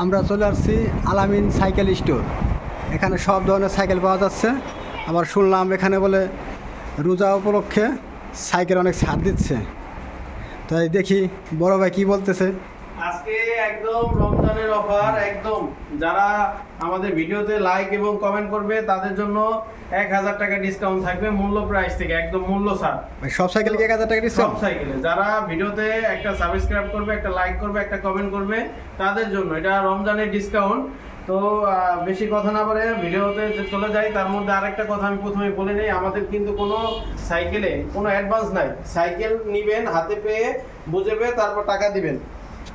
আমরা চলে আসছি আলামিন সাইকেল স্টোর। এখানে সব ধরনের সাইকেল পাওয়া যাচ্ছে। আবার শুনলাম এখানে বলে রোজা উপলক্ষে সাইকেল অনেক ছাড় দিচ্ছে। তাই দেখি বড় ভাই কী বলতেছে। আজকে একদম রমজানের অফার একদম। যারা আমাদের ভিডিওতে লাইক এবং কমেন্ট করবে তাদের জন্য এক হাজার টাকা ডিসকাউন্ট থাকবে মূল্য প্রাইস থেকে একদম মূল্য ছাড়। সব সাইকেল এক হাজার টাকা সব সাইকেলে যারা ভিডিওতে একটা সাবস্ক্রাইব করবে একটা লাইক করবে একটা কমেন্ট করবে তাদের জন্য এটা রমজানের ডিসকাউন্ট তো বেশি কথা না বলে ভিডিওতে চলে যাই তার মধ্যে আরেকটা কথা আমি প্রথমে বলে নেই। আমাদের কিন্তু কোনো সাইকেলে কোনো অ্যাডভান্স নাই। সাইকেল নিবেন হাতে পেয়ে বুঝে পেয়ে তারপর টাকা দিবেন।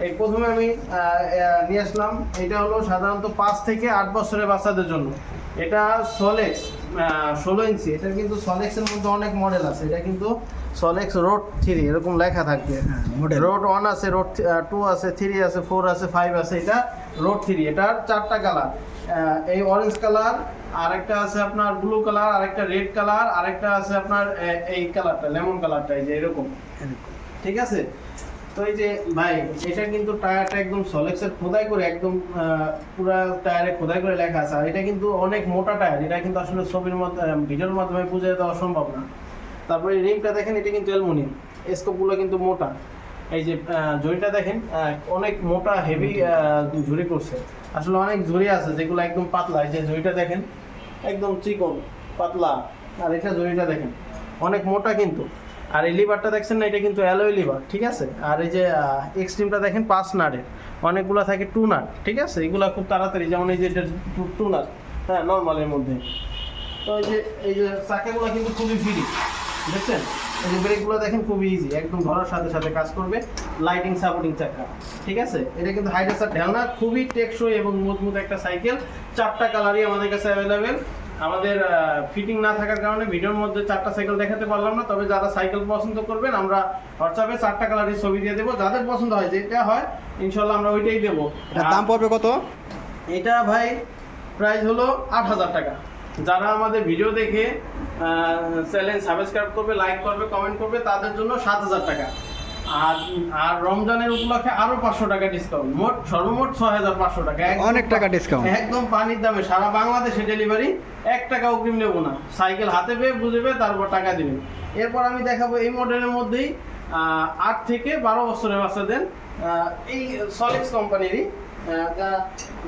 এই প্রথমে আমি নিয়ে আসলাম। এটা হলো সাধারণত পাঁচ থেকে আট বছরের বাচ্চাদের জন্য। এটা সলেক্স ষোলো ইঞ্চি। এটা কিন্তু সলেক্সের মধ্যে অনেক মডেল আছে। এটা কিন্তু সলেক্স রোড থ্রি এরকম লেখা থাকবে। হ্যাঁ, রোড ওয়ান আছে রোড টু আছে থ্রি আছে ফোর আছে ফাইভ আছে এটা রোড থ্রি এটার চারটা কালার এই অরেঞ্জ কালার আরেকটা আছে আপনার ব্লু কালার আরেকটা রেড কালার আরেকটা আছে আপনার এই কালারটা লেমন কালারটা এই যে এরকম। ঠিক আছে? তো এই যে ভাই, এটা কিন্তু টায়ারটা একদম সলেক্সের খোদাই করে, একদম পুরা টায়ারে খোদাই করে লেখা আছে। আর এটা কিন্তু অনেক মোটা টায়ার, এটা কিন্তু আসলে ছবির ভিডিওর মাধ্যমে বুঝে দেওয়া সম্ভব না। তারপরে রিমটা দেখেন, এটা কিন্তু অ্যালুমিনিয়াম, স্কোপগুলো কিন্তু মোটা। এই যে ঝুড়িটা দেখেন অনেক মোটা হেভি ঝুড়ি করছে। আসলে অনেক ঝুড়ি আছে যেগুলো একদম পাতলা। এই যে ঝুড়িটা দেখেন, একদম চিকন, পাতলা। আর এটা ঝুড়িটা দেখেন, অনেক মোটা কিন্তু। আর এই লিভারটা দেখছেন না, এটা কিন্তু অ্যালোয় লিভার, ঠিক আছে? আর এই যে এক্সট্রিমটা দেখেন পাঁচ নাটের অনেকগুলো থাকে টু নাট, ঠিক আছে? এগুলো খুব তাড়াতাড়ি, যেমন এই যে এটা টু নাট হ্যাঁ নর্মালের মধ্যে। তো এই যে এই যে চাকাগুলো কিন্তু খুবই ফ্রি দেখছেন? এই যে ব্রেকগুলো দেখেন খুবই ইজি একদম ধরার সাথে সাথে কাজ করবে লাইটিং সাপোর্টিং চাকা, ঠিক আছে? এটা কিন্তু হাইড্রাসার ঢেলনা, খুবই টেকসই এবং মজবুত একটা সাইকেল চারটা কালারই আমাদের কাছে অ্যাভেলেবেল আমাদের ফিটিং না থাকার কারণে ভিডিওর মধ্যে চারটা সাইকেল দেখাতে পারলাম না। তবে যারা সাইকেল পছন্দ করবেন আমরা হোয়াটসঅ্যাপে চারটা কালারের ছবি দিয়ে দেবো। যাদের পছন্দ হয় যেটা হয় ইনশাল্লাহ আমরা ওইটাই দেবো। দাম পড়বে কত? এটা ভাই প্রাইস হলো আট হাজার টাকা। যারা আমাদের ভিডিও দেখে চ্যানেল সাবস্ক্রাইব করবে লাইক করবে কমেন্ট করবে তাদের জন্য সাত হাজার টাকা। আর আর রমজানের উপলক্ষে আরও পাঁচশো টাকা ডিসকাউন্ট মোট সর্বমোট ছয় হাজার পাঁচশো টাকা। অনেক টাকা ডিসকাউন্ট একদম পানির দামে। সারা বাংলাদেশে ডেলিভারি এক টাকা অগ্রিম নেব না। সাইকেল হাতে পেয়ে বুঝবে তারপর টাকা দিবেন এরপর আমি দেখাবো এই মডেলের মধ্যেই আট থেকে বারো বছরের বাচ্চাদের এই সলিক্স কোম্পানিরই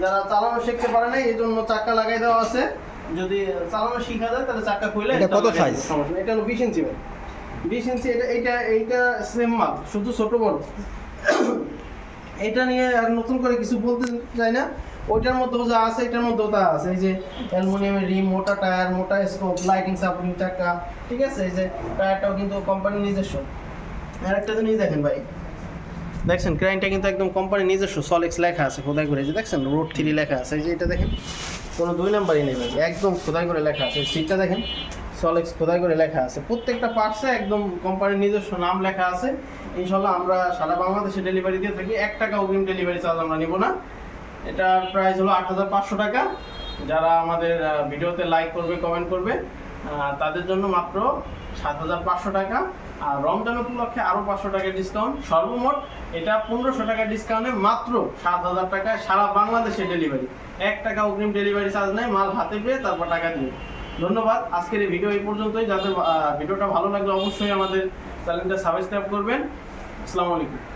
যারা চালানো শিখতে পারে না এই জন্য চাক্কা লাগাই দেওয়া আছে। যদি চালানো শিখা যায় তাহলে চাক্কা খুলে এটা কত? দেবো, নেই। এটা হলো বিশ ইঞ্চি বিশ ইঞ্চি, এটা, এইটা এইটা সেম মাল শুধু ছোট বড়। এটা নিয়ে আর নতুন করে কিছু বলতে চাই না। ওইটার মধ্যেও যা আছে, এটার মধ্যেও তা আছে। এই যে অ্যালুমিনিয়ামের রিম, মোটা টায়ার, মোটা স্কোপ লাইটিং সাপোর্টিং চাকা, ঠিক আছে? এই যে টায়ারটাও কিন্তু কোম্পানির নিজস্ব। আর একটা জিনিস দেখেন ভাই দেখছেন ক্রাইনটা কিন্তু একদম কোম্পানির নিজস্ব সলেক্স লেখা আছে, খোদাই করে যে দেখছেন রোড থ্রি লেখা আছে, এই যে এটা দেখেন, কোনো দুই নাম্বারই নেই একদম খোদাই করে লেখা আছে সিটটা দেখেন সলেক্স খোদাই করে লেখা আছে, প্রত্যেকটা পার্টসে একদম কোম্পানির নিজস্ব নাম লেখা আছে ইনশাল্লাহ আমরা সারা বাংলাদেশে ডেলিভারি দিয়ে থাকি, এক টাকা অগ্রিম ডেলিভারি চার্জ আমরা নিব না, এটার প্রাইস হলো আট হাজার পাঁচশো টাকা, যারা আমাদের ভিডিওতে লাইক করবে কমেন্ট করবে তাদের জন্য মাত্র সাত হাজার পাঁচশো টাকা। আর রমজান উপলক্ষে আরও পাঁচশো টাকা ডিসকাউন্ট সর্বমোট এটা পনেরোশো টাকা ডিসকাউন্টে মাত্র সাত হাজার টাকায় সারা বাংলাদেশে ডেলিভারি এক টাকা অগ্রিম ডেলিভারি চার্জ নেয় মাল হাতে পেয়ে তারপর টাকা দিবে ধন্যবাদ, আজকের এই ভিডিও এই পর্যন্তই। যাদের ভিডিওটা ভালো লাগলে অবশ্যই আমাদের চ্যানেলটা সাবস্ক্রাইব করবেন। আসসালামু আলাইকুম।